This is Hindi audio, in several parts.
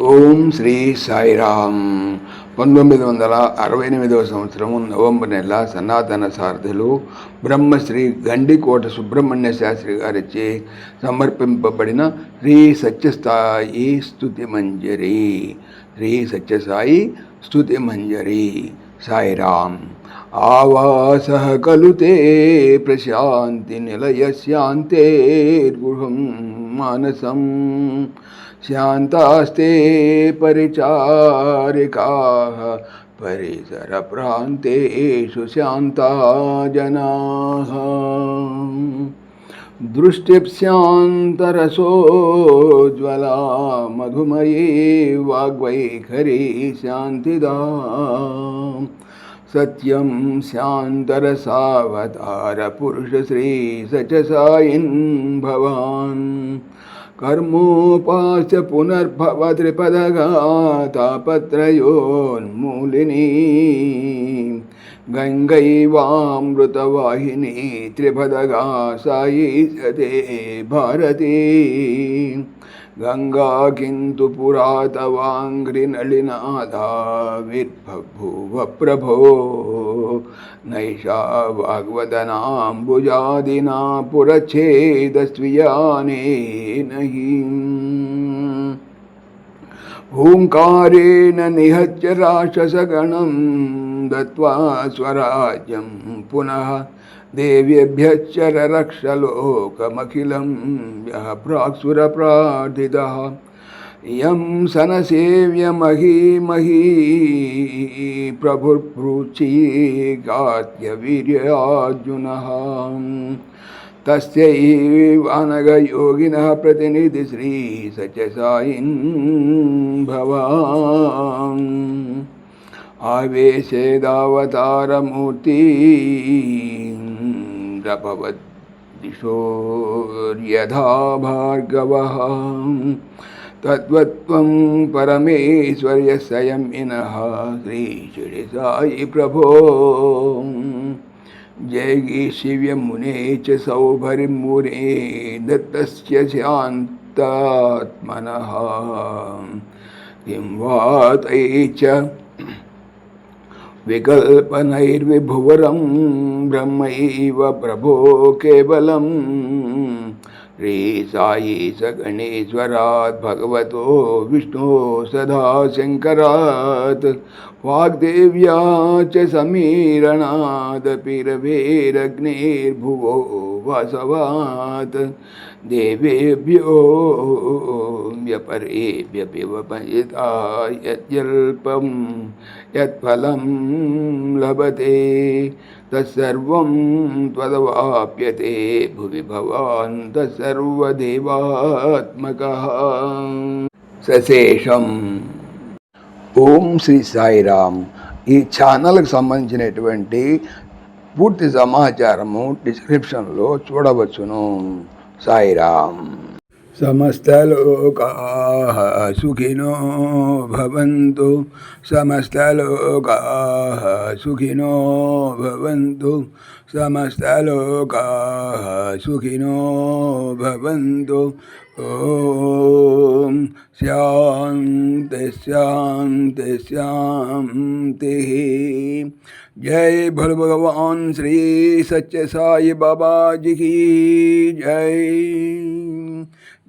ఓం శ్రీ సాయిరామ్. పంతొమ్మిది వందల అరవై ఎనిమిదవ సంవత్సరము నవంబర్ నెల సనాతన సారథులు బ్రహ్మశ్రీ గండికోట సుబ్రహ్మణ్య శాస్త్రి గారిచే సమర్పింపబడిన శ్రీ సత్యసాయి స్థుతి మంజరి. శ్రీ సత్యసాయి స్థుతి మంజరి. సాయిరామ్. ఆవాస కలుతే ప్రశాంతి నిలయ శాంతేర్గృహం. मानसं। शान्तास्ते परिचारिकाः परिसरप्रान्तेषु जना। जनाः दृष्टिप्स्यान्तरसोज्ज्वला मधुमयी वाग्वैखरी शांतिदा సత్యం శాంతరసావతార పురుషశ్రీ సచసాయిన్ భవాన్. కర్మోపాస పునర్భవ త్రిపదగా తాపత్రయోన్మూలిని గంగైవామృతవాహిని త్రిపదగా సాయితే భారతీ. गङ्गा किन्तु पुरा तवाङ्घ्रिनलिनादाविर्बभूव प्रभो। नैषा वाग्वदनाम्बुजादिना पुरच्छेदस्वियानेन हि ओङ्कारेण निहत्य राक्षसगणं दत्त्वा स्वराज्यं पुनः देव्यभ्यश्चररक्षलोकमखिलं यः प्राक्सुरप्रार्थितः। यं सनसेव्यमहीमही प्रभुर्भृचीगात्यवीर्यार्जुनः तस्यैवानगयोगिनः प्रतिनिधिश्री सत्यसायिन् भवान्। आवेशेदावतारमूर्ति रभवद्दिशोर्यथा भार्गवः। तद्वत्त्वं परमेश्वर्य संयमिनः श्रीशिरिसायि प्रभो। जय शिव्यमुने च सौभरिमुने दत्तस्य शान्तात्मनः किं वा तैः च विकल्पनैर्विभुवरं ब्रह्मैव प्रभो केवलम् श्रीसायी स गणेश्वरात् भगवतो विष्णो सदा शङ्करात्, वाग्देव्या च समीरणादपि रवेरग्नेर्भुवो वासवात्। देवेभ्यो व्यपरेभ्यपि वपयिता यद्यल्पं यत्फलं लभते, तत्सर्वं त्वदवाप्यते, भुवि भवान् సర్వదేవాత్మక సశేషం ఓం శ్రీ సాయిరామ్ ఈ ఛానల్కి సంబంధించినటువంటి పూర్తి సమాచారము డిస్క్రిప్షన్లో చూడవచ్చును. సాయిరామ్। సమస్తలోకా సుఖినో భవంతు। సమస్తలోకా సుఖినో భవంతు। समस्तलोकाः सुखिनो भवन्तु ॐ शान्ति शान्ति शान्तिः जय भोल भगवान श्री सच्चे साई बाबा जी की जय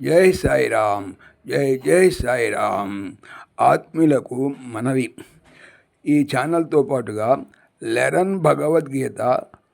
జై సాయిరామ్ జై జై సాయిరామ్ ఆత్మీయులకు మనవి ఈ ఛానల్తో పాటుగా లెరన్ భగవద్గీత